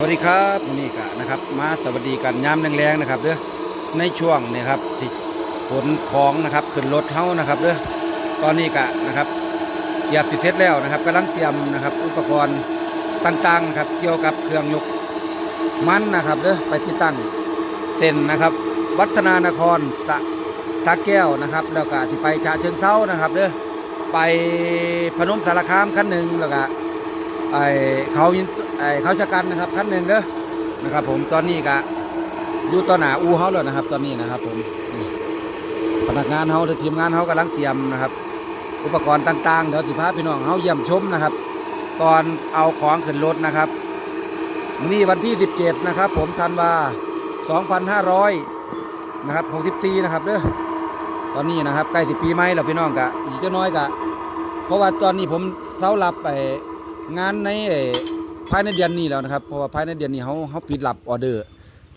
สวัสดีครับนี่กะนะครับมาสวัสดีกันยามแรงๆนะครับเด้อในช่วงนี่ครับที่ขนของนะครับขึ้นรถเฮานะครับเด้อตอนนี้กะนะครับเกียบสิเสร็จแล้วนะครับกำลังเตรียมนะครับอุปกรณ์ต่างๆครับเกี่ยวกับเครื่องยกมันนะครับเด้อไปติดตั้งเส้นนะครับ วัฒนานครสะสาแก้วนะครับ แล้วก็ที่ไปฉะเชิงเซานะครับเด้อไปพนมสารคามขั้นหนึ่งแล้วก็ไอเขายิน ไอ้เขาชะกันนะครับขั้นหนึ่งเด้อนะครับ ผมตอนนี้ก็อยู่ต่อหน้าอูเฮาแล้วนะครับ ตอนนี้นะครับ ผมพนักงานเฮาหรือทีมงานเฮากำลังเตรียมนะครับ อุปกรณ์ต่างๆเดี๋ยวสิพาพี่น้องเฮาเยี่ยมชมนะครับ ตอนเอาของขึ้นรถนะครับนี่วันที่ 17 นะครับ ผมธันวา2500นะครับ64นะครับเด้อตอนนี้นะครับใกล้สิปีใหม่แล้วพี่น้องกะอีกจะน้อยกะเพราะว่าตอนนี้ผมเสารับไปงานในเอ่อ ภายในเดือนนี้แล้วนะครับเพราะว่าภายในเดือนนี้เขาเขาปิดรับออเดอร์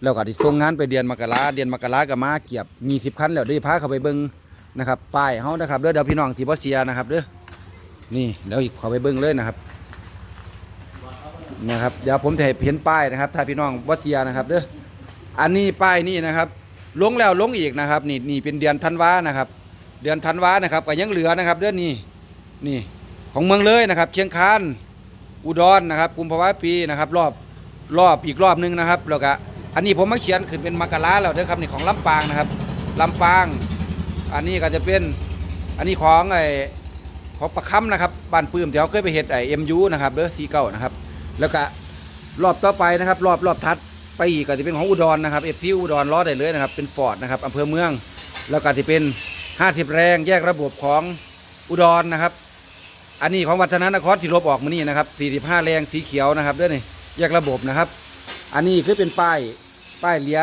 แล้วก็ที่ส่งงานไปเดือนมกราเดือนมกราก็มาเกียบมีสิบคันแล้วได้พาเขาไปเบิ้งนะครับป้ายเขานะครับเด้อเดี๋ยวพี่น้องที่บ่เสียนะครับเด้อนี่เดี๋ยวอีกเขาไปเบิ้งเลยนะครับนะครับเดี๋ยวผมจะเห็นป้ายนะครับถ้าพี่น้องบ่เสียนะครับเด้ออันนี้ป้ายนี่นะครับลงแล้วลงอีกนะครับ นี่นี่เป็นเดือนธันวานะครับ เดือนธันวานะครับก็ยังเหลือนะครับเดือนนี้นี่ของเมืองเลยนะครับเชียงคาน อุดรนะครับกุมภาวะปีนะครับ รอบรอบอีกรอบหนึงนะครับแล้วก็อันนี้ผมมาเขียนขึ้นเป็นมกราแล้วเด้อครับนี่ของลำปางนะครับลำปาง อันนี้ก็จะเป็นอันนี้ของไอ้ของประคำนะครับบ้านปื้มเดี๋ยวเคยไปเห็ดไอ้เอ็มยูนะครับเด้อซีเก้านะครับ แล้วก็รอบต่อไปนะครับ รอบรอบทัดไปอีกก็จะเป็นของอุดรนะครับเอฟซีอุดรล้อได้เลยนะครับเป็นฟอร์ดนะครับอำเภอเมือง แล้วก็จะเป็น 50 แรงแยกระบบของอุดรนะครับ อันนี้ของวัฒนานครที่ลบออกมานี่นะครับ45 แรงสีเขียวนะครับเด้วยนี่แยกระบบนะครับ อันนี้คือเป็นป้ายป้ายเหลีย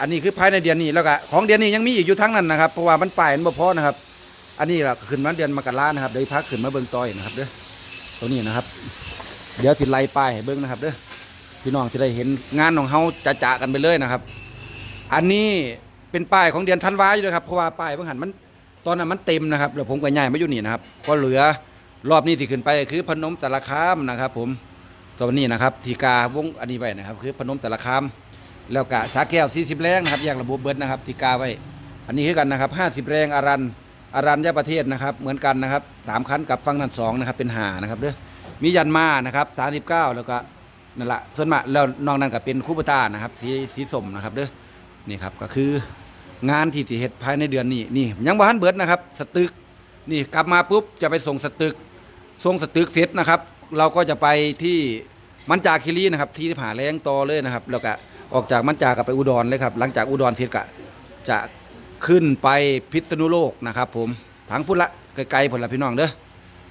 อันนี้คือภายในเดือนนี้แล้วก็ของเดือนนี้ยังมีอีกอยู่ทั้งนั้นนะครับเพราะว่ามันป้ายมันบ่พอนะครับ อันนี้ล่ะขึ้นมาเดือนมกรานะครับเดี๋ยวพักขึ้นมาเบิ่งต่อยนะครับเด้อตรงนี้นะครับ เดี๋ยวสิไล่ป้ายให้เบิ่งนะครับเด้อพี่น้องจะได้เห็นงานของเฮาจะจะกันไปเลยนะครับ อันนี้เป็นป้ายของเดือนธันวาอยู่เลยครับเพราะว่าป้ายเพิ่งหันมันตอนนั้นมันเต็มนะครับแล้วผมก็ย้ายมาอยู่นี่นะครับก็เหลือ รอบนี้ที่ขึ้นไปคือพนมสารคามนะครับ ผมตัวนี้นะครับทีกาวงอันนี้ไว้นะครับ คือพนมสารคาม แล้วก็สาแก้ว 40 แรงนะครับแยกระบบเบิร์ดนะครับทีกาไว้ อันนี้คือกันนะครับ 50 แรงอารันอารันยะประเทศนะครับ เหมือนกันนะครับสามคันกับฟังนั่นสองนะครับเป็นหานะครับเด้อมียันมานะครับ39 แล้วก็นั่นแหละส่วนมากแล้วนอกนั้นก็เป็นคูปตานะครับ สีสีส้มนะครับเด้อนี่ครับก็คืองานที่สิเฮ็ดภายในเดือนนี้นี่ยังบ่ทันเบิดนะครับ สตึกนี่กลับมาปุ๊บจะไปส่งสตึก ส่งสตึกเสร็จนะครับ เราก็จะไปที่มันจาคิรีนะครับ ที่ผาแรงต่อเลยนะครับ แล้วก็ออกจากมันจากับไปอุดรเลยครับ หลังจากอุดรเสร็จก็จะขึ้นไปพิษณุโลกนะครับ ผมทางพุทธละไกลๆผลละพี่น้องเด้อ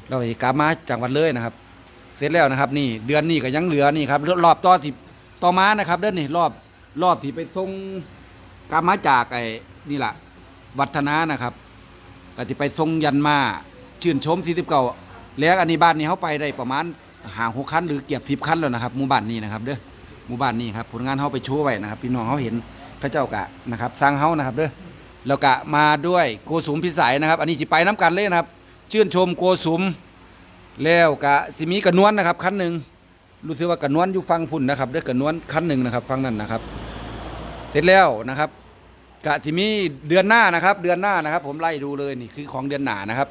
เราจะกลับมาจังวัดเลยนะครับ เสร็จแล้วนะครับ นี่เดือนนี้ก็ยังเหลือนี่ครับรอบต่อที่ต่อมานะครับเด้อนี่รอบรอบที่ไปส่งกามาจากไอ้นี่แหละวัฒนานะครับก็จะไปทรงยันมาชื่นชมสี่สิบเก้า แล้วอันนี้บ้านนี้เขาไปได้ประมาณหาหกคันหรือเกียบสิบคันแล้วนะครับหมู่บ้านนี้นะครับเด้อหมู่บ้านนี้ครับผลงานเขาไปโชว์ไว้นะครับ พี่น้องเขาเห็นเขาเจ้ากะนะครับสร้างเขานะครับเด้อแล้วกะมาด้วยโกสุมพิสัยนะครับ อันนี้จะไปน้กันเลยนะครับ ชื่นชมโกสุมแล้วกะสิมีกระนวนนะครับคันหนึ่งรู้สึกว่ากระนวนอยู่ฟังพุ่นนะครับเด้อกระนวนคันหนึ่งนะครับฟังนั่นนะครับ เสร็จแล้วนะครับกะที่มีเดือนหน้านะครับ เดือนหน้านะครับ ผมไล่ดูเลยนี่คือของเดือนหนานะครับ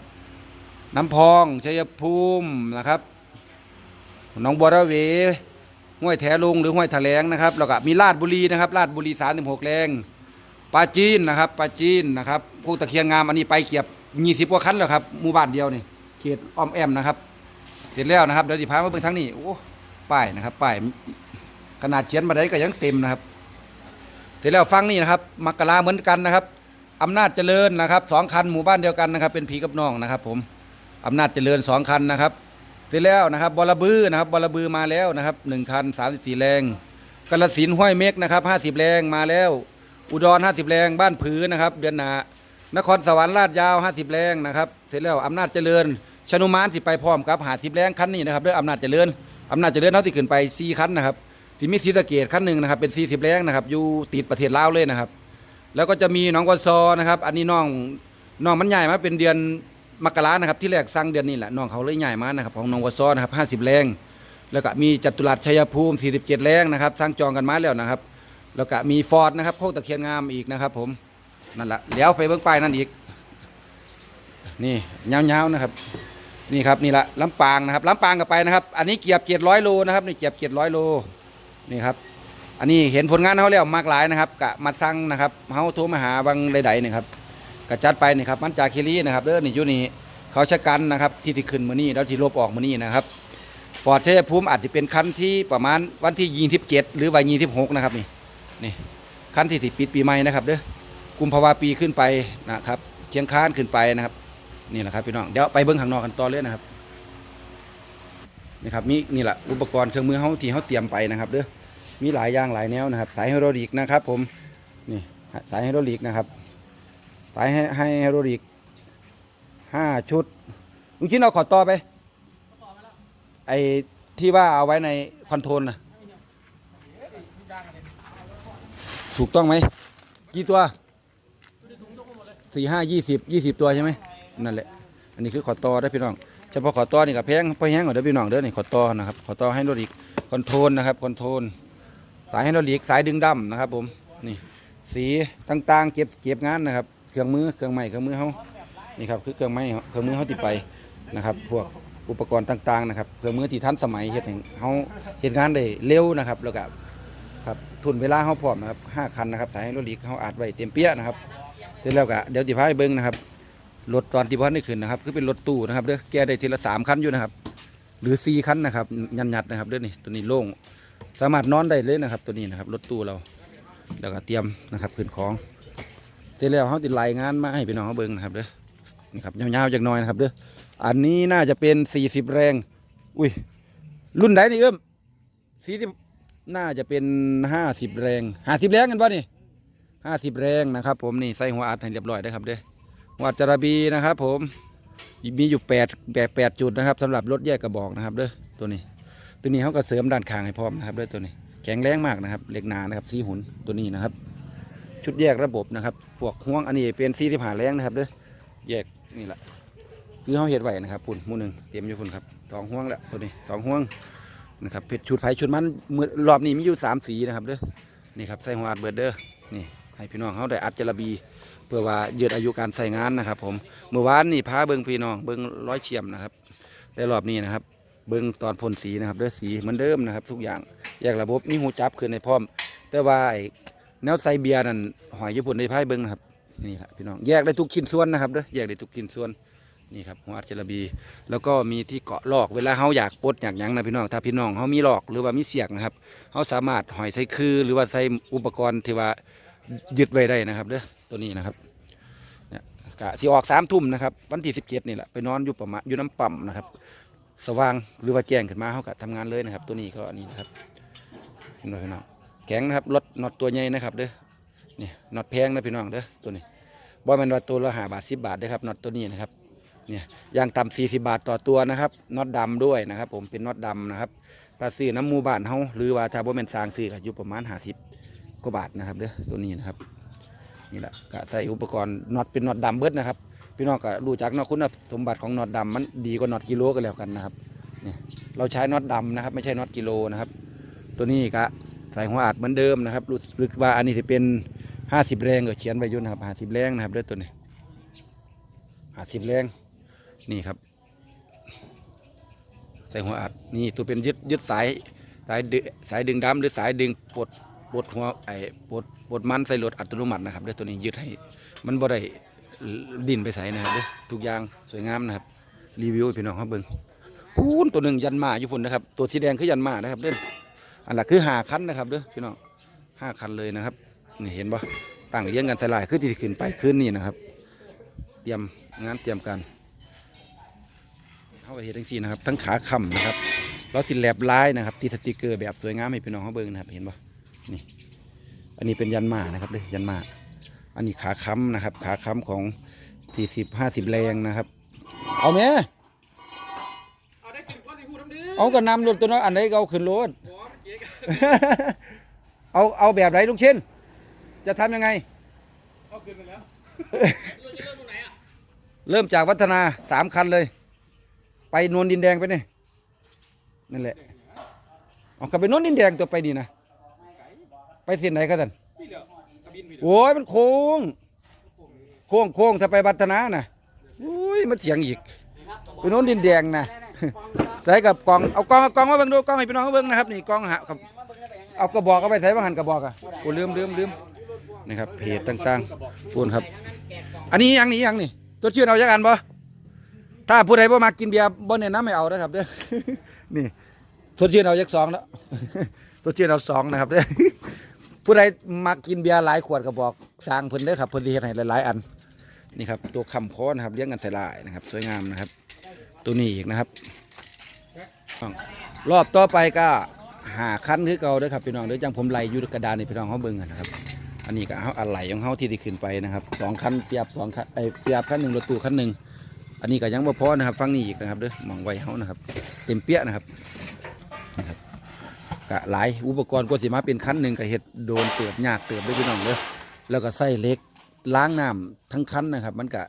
น้ำพองชัยภูมินะครับหนองบัวระเวห้วยแถลุงหรือห้วยแถลงนะครับแล้วก็มีลาดบุรีนะครับลาดบุรีสามสิบหกแรงปลาจีนนะครับปลาจีนนะครับพวกตะเคียงงามอันนี้ไปเกียบยี่สิบกว่าคันแล้วครับหมู่บ้านเดียวนี่เขตอ้อมแอมนะครับ เสร็จแล้วนะครับเดี๋ยวสิพามาเบิ่งทางนี้โอ้ป้ายนะครับป้ายขนาดเขียนมาได้ก็ยังเต็มนะครับ เสร็จแล้วฟังนี่นะครับมักกะลาเหมือนกันนะครับอำนาจเจริญนะครับสองคันหมู่บ้านเดียวกันนะครับ เป็นผีกับน้องนะครับผม อำนาจเจริญสองคันนะครับเสร็จแล้วนะครับบอระบือนะครับบอระบือมาแล้วนะครับหนึ่งคันสามสิบสี่แรงกาลสินห้วยเมกนะครับห้าสิบแรงมาแล้ว อุดรห้าสิบแรงบ้านผือนะครับ เดือนหนานครสวรรค์ลาดยาวห้าสิบแรงนะครับ เสร็จแล้วอำนาจเจริญชนุมานที่ไปพร้อมกับหาสิบแรงคันนี้นะครับเรื่อำนาจเจริญอำนาจเจริญเท่าที่ขึ้นไปสี่คันนะครับที่มีศรีสะเกดขั้นหนึ่งนะครับเป็น40แรงนะครับอยู่ติดประเทศลาวเลยนะครับ แล้วก็จะมีน้องกอซอนะครับ อันนี้น้องน้องมันใหญ่มาเป็นเดือน มกรานะครับที่แรกสั่งเดือนนี้แหละน้องเขาเลยใหญ่มานะครับของน้องกอซอนะครับ50แรง แล้วก็มีจัตุรัสชัยภูมิ 47 แรงนะครับสร้างจองกันมาแล้วนะครับ แล้วก็มีฟอร์ดนะครับโคกตะเคียนงามอีกนะครับ ผมนั่นแหละแล้วไปเบื้องป้ายนั่นอีก นี่ยาวๆนะครับ นี่ครับนี่ละลำปางนะครับลำปางก็ไปนะครับ อันนี้เกียบเกียร้อยโลนะครับนี่เกียบเกียร้อยโลนี่ครับอันนี้เห็นผลงานเขาแล้วมากหลายนะครับกะมาสั่งนะครับเขาโทรมาหาบางใดๆนี่ครับ กระจัดไปนี่ครับมันจากเคลีนะครับเด้อนี่อยู่นี่เขาชะกันนะครับที่ที่ขึ้นมานี่แล้วที่ลบออกมานี่นะครับฟอร์เทพภูมิอาจจะเป็นคันที่ประมาณวันที่ยี่สิบเจ็ดหรือวันยี่สิบหกนะครับนี่นี่คันที่สิปิดปีใหม่นะครับเด้อกุมภาวาปีขึ้นไปนะครับเชียงคานขึ้นไปนะครับนี่แหละครับพี่น้องเดี๋ยวไปเบิ้งข้างนอกกันต่อเลยนะครับนี่ครับมีนี่แหละอุปกรณ์เครื่องมือเขาที่เขาเตรียมไปนะครับเด้อมีหลายอย่างหลายแนวนะครับ สายไฮดรอลิกนะครับ ผมนี่สายไฮดรอลิกนะครับ สายไฮไฮดรอลิกห้าชุดลุงชิ้นเอาขอต่อไปไอ้ที่ว่าเอาไว้ในคอนโทรลนะถูกต้องไหมกี่ตัวสี่ห้ายี่สิบยี่สิบตัวใช่ไหมนั่นแหละ อันนี้คือขอต่อได้พี่น้องเฉพาะขอต่อนี่กับแพงพอแห้งกว่าเด้อพี่น้องเด้อนี่ขอต่อนะครับขอต่อให้โรถอีกคอนโทรลนะครับคอนโทรลสายให้รถอีกสายดึงดำนะครับ ผมนี่สีต่างๆเก็บเก็บงานนะครับ เครื่องมือเครื่องไม้เครื่องมือเขานี่ครับคือเครื่องไม้เครื่องมือเขาติดไปนะครับพวกอุปกรณ์ต่างๆนะครับเครื่องมือที่ทันสมัยเฮ็ดให้เขาเฮ็ดงานได้เร็วนะครับ แล้วก็ครับทุนเวลาเขาพร้อมนะครับห้าคันนะครับสายรถอีกเขาอัดไว้เต็มเปี้ยนะครับเสร็จแล้วก็เดี๋ยวติพายเบิ้งนะครับรถตอนที่พ่อได้ขึ้นนะครับ คือเป็นรถตู้นะครับเด้อแก้ได้ทีละสามคันอยู่นะครับ หรือสี่คันนะครับยันยัดนะครับเด้อนี่ตัวนี้โล่งสามารถนอนได้เลยนะครับ ตัวนี้นะครับรถตู้เราแล้วก็เตรียมนะครับขึ้นของ เสร็จแล้วเขาติดลายงานมาให้พี่น้องเขาเบิ้งนะครับเด้อนี่ครับยาวๆจากน้อยนะครับเด้ออันนี้น่าจะเป็นสี่สิบแรง อุ้ยรุ่นไหนนี่เอื้มสี่สิบน่าจะเป็นห้าสิบแรงห้าสิบแรงกันป่ะนี่ห้าสิบแรงนะครับผมนี่ใส่หัวอัดให้เรียบร้อยได้ครับเด้อวัดจระบีนะครับผมมีอยู่แปดแปดแปดจุดนะครับสำหรับรถแยกกระบอกนะครับเด้อตัวนี้ ตัวนี้เขาก็เสริมด้านข้างให้พร้อมนะครับเด้อตัวนี้ แข็งแรงมากนะครับเหล็กหนานะครับสีหุ่นตัวนี้นะครับ ชุดแยกระบบนะครับพวกห่วงอันนี้เป็นซีที่ผ่าแรงนะครับเด้อแยกนี่แหละคือเขาเห็ดไว้นะครับปุ่นมูหนึ่งเตรียมอยู่ปุ่นครับสองห่วงแล้วตัวนี้สองห่วงนะครับเพชรชุดไผ่ชุดมันมือรอบนี้มีอยู่สามสีนะครับเด้อนี่ครับใส่หัวอัดเบิร์ดเด้อนี่ให้พี่น้องเขาได้อัดจระบี เพื่อว่ายืดอายุการใส่งานนะครับ ผมเมื่อวานนี่พาเบิ้งพี่น้องเบิ้งร้อยเฉียมนะครับแต่รอบนี้นะครับ เบิ้งตอนพ่นสีนะครับเด้วยสีเหมือนเดิมนะครับ ทุกอย่างแยกระบบมีหูจับขึ้นในพร้อม แต่ว่าไอ้ แนวไซเบียนั่นหอยญี่ปุ่นได้พายเบิ้งนะครับนี่ครับพี่น้องแยกได้ทุกชิ้นส่วนนะครับเด้อแยกได้ทุกชิ้นส่วนนี่ครับหัวอัดเจลบี แล้วก็มีที่เกาะลอกเวลาเขาอยากปลดอยากยังนะพี่น้องถ้าพี่น้องเขามีลอกหรือว่ามีเสียกนะครับเขาสามารถหอยใส่คือหรือว่าใส่อุปกรณ์ที่ว่ายึดไว้ได้นะครับเด้อตัวนี้นะครับกะที่ออกสามทุ่มนะครับวันที่สิบเจ็ดนี่แหละไปนอนอยู่ประมาณอยู่น้ำปั่มนะครับ สว่างหรือว่าแจ้งขึ้นมาเขาก็ทำงานเลยนะครับ ตัวนี้ก็อันนี้นะครับเห็นไหมพี่น้อง แข็งนะครับรถน็อตตัวใหญ่นะครับเด้อนี่น็อตแพงนะพี่น้องเด้อตัวนี้บ่แมนว่าตัวละห้าบาทสิบบาทเด้ครับน็อตตัวนี้นะครับเนี่ยย่างต่ำสี่สิบาทต่อตัวนะครับน็อตดำด้วยนะครับ ผมเป็นน็อตดำนะครับถ้าซื้อน้ำมูบานเฮาหรือว่าถ้าบ่แม่นสางซื้อก็อยู่ประมาณห้าสิบกว่าบาทนะครับเด้อตัวนี้นะครับนี่แหละก็ใส่อุปกรณ์น็อตเป็นน็อตดำเบิดนะครับ พี่น้องก็รู้จักเนาะคุณสมบัติของน็อตดำมันดีกว่าน็อตกิโลก็แล้วกันนะครับนี่เราใช้น็อตดำนะครับ ไม่ใช่น็อตกิโลนะครับ ตัวนี้ก็ ใส่หัวอัดเหมือนเดิมนะครับรู้สึกว่าอันนี้จะเป็นห้าสิบแรงก็เขียนไว้ยุ่นะครับห้าสิบแรงนะครับเด้อตัวนี้ห้าสิบแรงนี่ครับ ใส่หัวอัดนี่ตัวเป็นยึดยึดสายสายดึสายดึงดำหรือสายดึงปลดปลดหัวไอ้ปลดปลดมันใส่รถอัตโนมัตินะครับเด้อตัวนี้ยึดให้ มันบ่ได้ดินไปใส่นะครับด้อทุกอย่างสวยงามนะครับ รีวิวพี่น้องครับเบิ่งปูนตัวหนึ่งยันมาอยู่พุ่นนะครับ ตัวสีแดงคือยันมานะครับเด้อ อันละคือหาคันนะครับเด้อพี่น้องห้าคันเลยนะครับนี่เห็นปะตั้งเรียงกันใส่ลายคือที่ขึ้นไปขึ้นนี่นะครับ เตรียมงานเตรียมกันเข้าไปเห็นทั้งสี่นะครับ ทั้งขาค่ำนะครับแล้วสิแลบลายนะครับตีสติกเกอร์แบบสวยงามให้พี่น้องเขาเบิ่งนะครับ เห็นปะนี่ อันนี้เป็นยันมานะครับเด้อยันมาอันนี้ขาค้ำนะครับ ขาค้ำของสี่สิบห้าสิบแรงนะครับ เอาไหมเอาได้กินก้อนที่หูน้ำดื้อเอาก็นำรถตัวน้อยอันไหนก็เอาขึ้นรถหัวมัน เจ๊กเอาเอาแบบไหนลูกเช่นจะทำยังไง เอาคืนไปแล้วเราจะเริ่มตรงไหนอะเริ่มจากวัฒนาสามคันเลย ไปนวลดินแดงไปนี่นั่นแหละเอากลับไปโน้นดินแดงตัวไปดีนะไปเส้นไหนกันท่านพี่เดียวกระบินพี่เดียวโอ้ยมันโค้ง โค้งโค้งถ้าไปบัตนาน่ะอุ้ยมันเสียงอีกไปโน้นดินแดงนะใส่กับกล่องเอากล่องเอากล่องมาเบิ่งดูกล่องให้พี่น้องเขาเบิ่งนะครับนี่กล่องหาครับ เอากระบอกเอาไปใส่ว่าหันกระบอกอะโอ้ลืมลืมลืมนี่ครับเพจต่างๆปูนครับ อันนี้ยังนี่ยังนี่ตัวชื่อเอาจักอันบ่ถ้าผู้ใดบ่มากินเบียร์บ่แนะนำให้เอานะครับเด้อนี่ตัวชื่อเอาจักสองแล้วตัวชื่อเอาสองนะครับเด้อผู้ใดมากินเบียร์หลายขวดก็บอกสร้างเพิ่นเด้อครับเพิ่นสิเฮ็ดให้หลายๆอันนี่ครับตัวคำคอนะครับเลี้ยงกันใส่ลายนะครับ สวยงามนะครับ ตัวนี้อีกนะครับ รอบต่อไปก็ หาคันคือเก่าด้อครับพี่น้องเด้อจังผมไล่ยูกระดานนี่พี่น้องเขาเบิ่งกันนะครับอันนี้ก็เอาอะไหล่ของเขาที่ได้ขึ้นไปนะครับสองคันเปียบสองคันไอเปียบคันหนึ่งรถตู้คันหนึ่งอันนี้ก็ยังบ่พอนะครับฟังนี่อีกนะครับเด้อมองไว้เขานะครับ เต็มเปี้ยนะครับนะครับก็หลายอุปกรณ์กว่าสิมาเป็นคันหนึ่งก็เฮ็ดโดนเติบยากเติบเด้อพี่น้องเด้อแล้วก็ใส่เล็กล้างน้ำทั้งคันนะครับ มันก็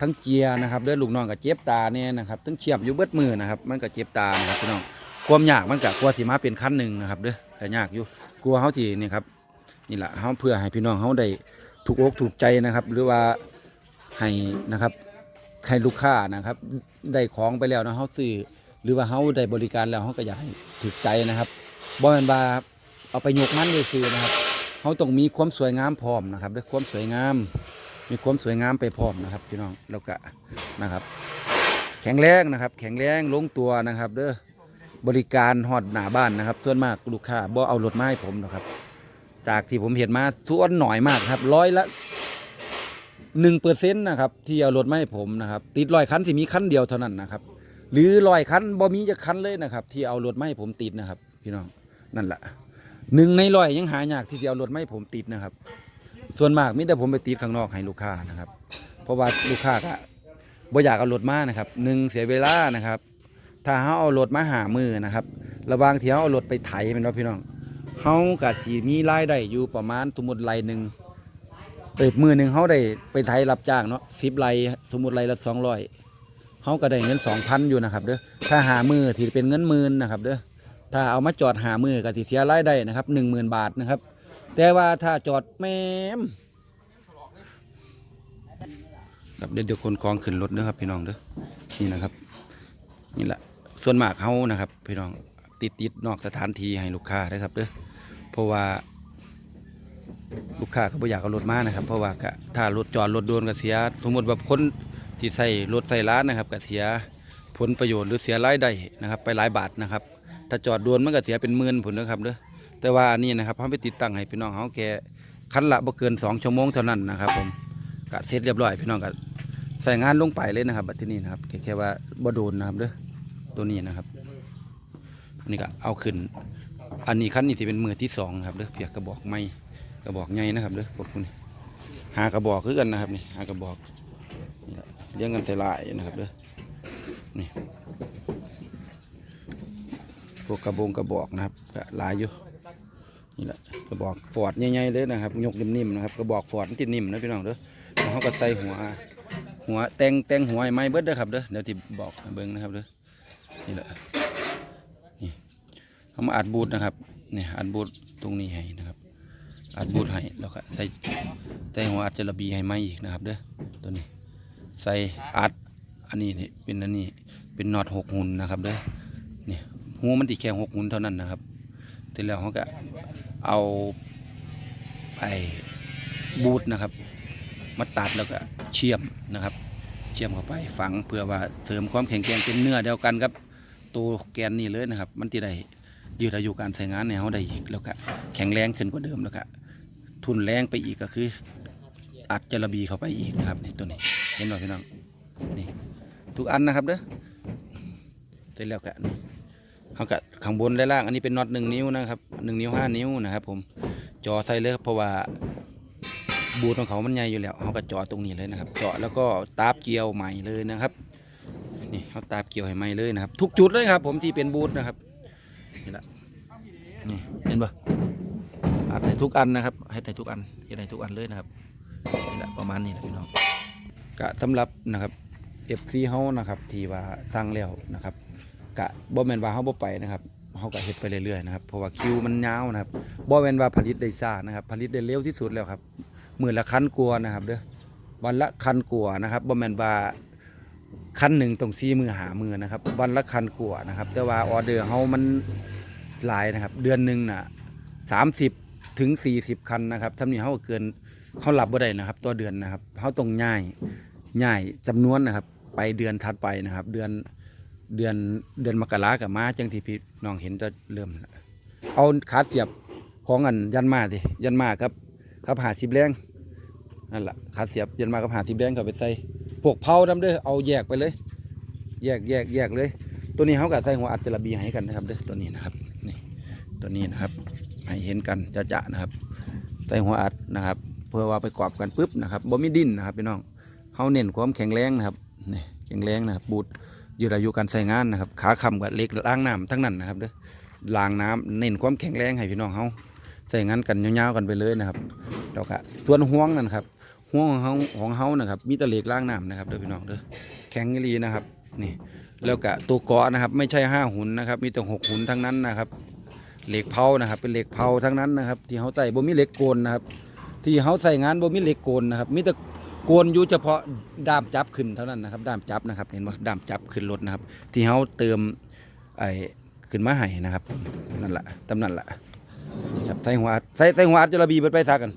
ทั้งเจียนะครับเด้อลูกน้องก็เจ็บตาเนี่ยนะครับทั้งเฉียบอยู่เบิดมือนะครับ มันก็เจ็บตานะครับพี่น้อง ความยากมันก็กลัวสิมาเป็นขั้นหนึ่งนะครับเด้อแต่ยากอยู่กลัวเขาที่นี่ครับนี่แหละเขาเพื่อให้พี่น้องเขาได้ถูกอกถูกใจนะครับ หรือว่าให้นะครับให้ลูกค้านะครับ ได้ของไปแล้วนะเขาซื้อหรือว่าเขาได้บริการแล้วเขาก็อยากให้ถูกใจนะครับบ่แม่นว่าเอาไปยกมันเลยซื้อนะครับเขาต้องมีความสวยงามพร้อมนะครับด้วยความสวยงาม มีความสวยงามไปพร้อมนะครับพี่น้องแล้วก็นะครับ แข็งแรงนะครับ แข็งแรงลงตัวนะครับ เด้อ บริการฮอดหน้าบ้านนะครับ ส่วนมากลูกค้าบ่เอารถมาให้ผมหรอกครับ จากที่ผมเห็นมาส่วนหน่อยมากครับร้อยละหนึ่งเปอร์เซ็นต์นะครับ ที่เอารถมาให้ผมนะครับ ติดร้อยคันสิมีคันเดียวเท่านั้นนะครับ หรือร้อยคันบ่มีจะคันเลยนะครับ ที่เอารถมาให้ผมติดนะครับ พี่น้องนั่นแหละหนึ่งในร้อยยังหายากที่จะเอารถมาให้ผมติดนะครับ ส่วนมากมิแต่ผมไปติดข้างนอกให้ลูกค้านะครับ เพราะว่าลูกค้าก็บ่อยากเอารถมานะครับหนึ่งเสียเวลานะครับ ถ้าเขาเอารถมาหามือนะครับ ระว่างที่เขาเอารถไปไถแมันว่าพี่น้องเขากะสีมีรายได้อยู่ประมาณสมมติไรหนึ่งเปิดมือหนึ่งเขาได้ไปไถรับจ้างเนาะสิบไรสมมติไรละสองร้อยเขาก็ได้เงินสองพันอยู่นะครับเด้อถ้าหามือที่เป็นเงินหมื่นนะครับเด้อถ้าเอามาจอดหามือก็สิเสียรายได้นะครับหนึ่งหมื่นบาทนะครับ แต่ว่าถ้าจอดแม่มครับเดี๋ยวเดี๋ยวคนกองขึ้นรถเด้อครับพี่น้องเด้อนี่นะครับ นี่แหละส่วนมากเขานะครับพี่น้องติดติดนอกสถานที่ให้ลูกค้านะครับเด้อเพราะว่าลูกค้าเขาบ่อยากเอารถมานะครับ เพราะว่าก็ถ้ารถจอดรถโดนก็เสีย สมมติว่าคนที่ใส่รถใส่ร้านนะครับก็เสียผลประโยชน์หรือเสียรายได้นะครับ ไปหลายบาทนะครับ ถ้าจอดโดนมันก็เสียเป็นหมื่นผลนะครับเด้อแต่ว่าอันนี้นะครับเขาไปติดตั้งให้พี่น้องเขาแกคันละบ่เกินสองชั่วโมงเท่านั้นนะครับ ผมก็เสร็จเรียบร้อยพี่น้องก็ ใส่งานลงไปเลยนะครับบัดที่นี่นะครับแค่แค่ว่าบ่โดนนะครับเด้อตัวนี้นะครับนนี้ก็เอาขึ้น อันนี้ขั้นนี้ที่เป็นมือที่สองนะครับเด้อเพียกกระบอกไม้กระบอกใหญ่นะครับเด้อพวกคุณหากระบอกคือกันนะครับนี่หากระบอกนี่เลี้ยงกันใส่ลายนะครับเด้อนี่พวกกระบงกระบอกนะครับก็ลายอยู่นี่แหละกระบอกฟอดใหญ่ๆเลยนะครับยกนิ่มๆนะครับกระบอกฟอดมันติดนิ่มนะพี่น้องเด้อแล้วเขาก็ใส่หัว หัวแตงแตงหัวไม้เบิดเด้อครับเด้อเดี๋ยวที่บอกเบิ่งนะครับเด้อนี่แหละนี่เอามาอัดบูทนะครับนี่อัดบูทตรงนี้ให้นะครับอัดบูทให้แล้วก็ใส่ใส่หัวอัดจระบีให้ไม้อีกนะครับเด้อตัวนี้ ใส่อัดอันนี้นี่เป็นอันนี้เป็นน็อตหกหุ่นนะครับเด้อนี่หัวมันติแค่หกหุ่นเท่านั้นนะครับทีแล้วเขาก็เอาไอ้บูทนะครับ มาตัดแล้วก็เชื่อมนะครับ เชื่อมเข้าไปฝังเพื่อว่าเสริมความแข็งแกร่งเป็นเนื้อเดียวกันครับตัวแกนนี่เลยนะครับ มันจะได้ยืดอายุการใช้งานในเขาได้อีกแล้วก็แข็งแรงขึ้นกว่าเดิมแล้วก็ทุนแรงไปอีกก็คือ อัดจระบีเข้าไปอีกนะครับนี่ตัวนี้เห็นไหมพี่น้องนี่ทุกอันนะครับเด้อเสร็จแล้วก็นี่เขาก็ข้างบนและล่างอันนี้เป็นน็อตหนึ่งนิ้วนะครับหนึ่งนิ้วห้านิ้วนะครับ ผมจอใส่เลยครับเพราะว่า บูทของเขามันใหญ่อยู่แล้วเขาก็เจาะตรงนี้เลยนะครับ เจาะแล้วก็ตาบเกลียวใหม่เลยนะครับนี่เขาตาบเกลียวให้ใหม่เลยนะครับ ทุกจุดเลยครับ ผมที่เป็นบูทนะครับนี่ละนี่เห็นปะอัดในทุกอันนะครับให้ในทุกอันเห็นในทุกอันเลยนะครับนี่ละประมาณนี้แหละพี่น้องกะสำหรับนะครับเอฟซีเฮานะครับที่ว่าสั่งแล้วนะครับกะบ่แมนว่าเฮาบ่ไปนะครับเฮเขาก็เฮ็ดไปเรื่อยๆนะครับเพราะว่าคิวมันยาวนะครับบ่แมนว่าผลิตได้ช้านะครับ ผลิตได้เร็วที่สุดแล้วครับ มื้อละคันกลัวนะครับเด้อวันละคันกลัวนะครับบ่แมนว่าคันหนึ่งต้อง4มือหามือนะครับ วันละคันกลัวนะครับ แต่ว่าออเดอร์เฮามันหลายนะครับ เดือนหนึ่งน่ะ30ถึง40คันนะครับทำนี้เฮาเกินเฮารับบ่ได้นะครับต่อเดือนนะครับเฮาต้องย้ายย้ายจำนวนนะครับ ไปเดือนถัดไปนะครับ เดือนเดือนเดือนมกรากับมาจังที่พี่น้องเห็นจะเริ่ม เอาขาเสียบของอันยันมาดิยันมาครับ ครับหาสิบแรงนั่นแหละขาเสียบยันมากับหาสิบแรงก็ไปใส่พวกเผาน้ำเด้อเอาแยกไปเลย แยกแยกแยกเลย ตัวนี้เขาก็ใส่หัวอัดจระบีให้กันนะครับเด้อตัวนี้นะครับนี่ตัวนี้นะครับ ให้เห็นกันจะจะนะครับ ใส่หัวอัดนะครับ เพื่อว่าไปกรอบกันปุ๊บนะครับบ่มีดินนะครับพี่น้องเขาเน้นความแข็งแรงนะครับนี่แข็งแรงนะครับบูดยืดอายุการใช้งานนะครับ ขาคำกับเล็กล้างน้ำทั้งนั้นนะครับเด้อล้างน้ำเน้นความแข็งแรงให้พี่น้องเขา ใช้งานกันยาวๆกันไปเลยนะครับแล้วก็ส่วนห่วงนั่นครับห่วงของเฮาของเฮานะครับ มีต่เหล็กล้างน้ำนะครับเด้อพี่น้องเด้อแข็งอีหลีนะครับนี่แล้วก็ตัวเกาะนะครับ ไม่ใช่ห้าหุ่นนะครับ มีแต่หกหุ่นทั้งนั้นนะครับเหล็กเผานะครับ เป็นเหล็กเผาทั้งนั้นนะครับ ที่เฮาใส่บ่มีเหล็กโกนนะครับ ที่เฮาใส่งานบ่มีเหล็กโกนนะครับ มีแต่โกนอยู่เฉพาะด้ามจับขึ้นเท่านั้นนะครับ ด้ามจับนะครับ เห็นป่ะด้ามจับขึ้นรถนะครับ ที่เขาเติมไอ้ขึ้นมาให้นะครับนั่นแหละตำนั่นแหละ นี่ครับใส่หัวอัดใส่ใส่หัวอัดจะระบีเบิดไปซากัน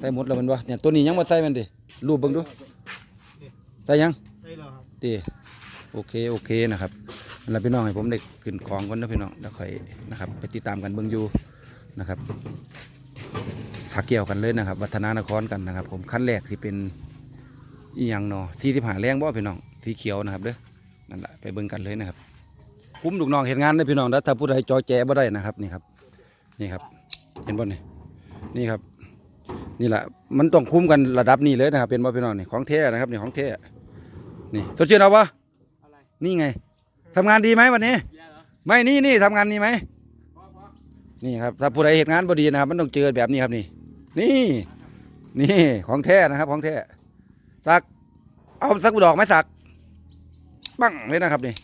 ใส่หมดแล้วแมันวะเนี่ยตัวนี้ยังมาใส่มันดิรูปเบิ่งดูใส่ยังได้แล้วครับตีโอเคโอเคนะครับนั่นแหละพี่น้องให้ผมได้ขึ้นของก่อนนะพี่น้องแล้วค่อยนะครับ ไปติดตามกันเบิ่งอยู่นะครับสักเกี่ยวกันเลยนะครับ วัฒนานครกันนะครับ ผมขั้นแรกที่เป็นอีหยังเนอที่ที่ผ่าแรงบ่พี่น้องสีเขียวนะครับเด้อนั่นแหละไปเบิ่งกันเลยนะครับ คุ้มลูกน้องเห็นงานได้อพี่น้องแล้วถ้าผู้ใดจอแจบ่ได้นะครับนี่ครับ นี่ครับ เห็นบ่นี่นี่ครับ นี่แหละมันต้องคุ้มกันระดับนี้เลยนะครับ เป็นบ่พี่น้องนี่ของแท้นะครับนี่ของแท้นี่สดชื่นเอาปะอะไรนี่ไงทำงานดีไหมวันนี้แย่เหรอไม่นี่นี่ทำงานดีไหมพอพอนี่ครับถ้าผู้ใดเหตุงานบดีนะครับ มันต้องเจอแบบนี้ครับนี่ นี่ นี่ของแท้นะครับ ของแท้สัก เอาสักดอกไหมสัก ปั้งเลยนะครับนี่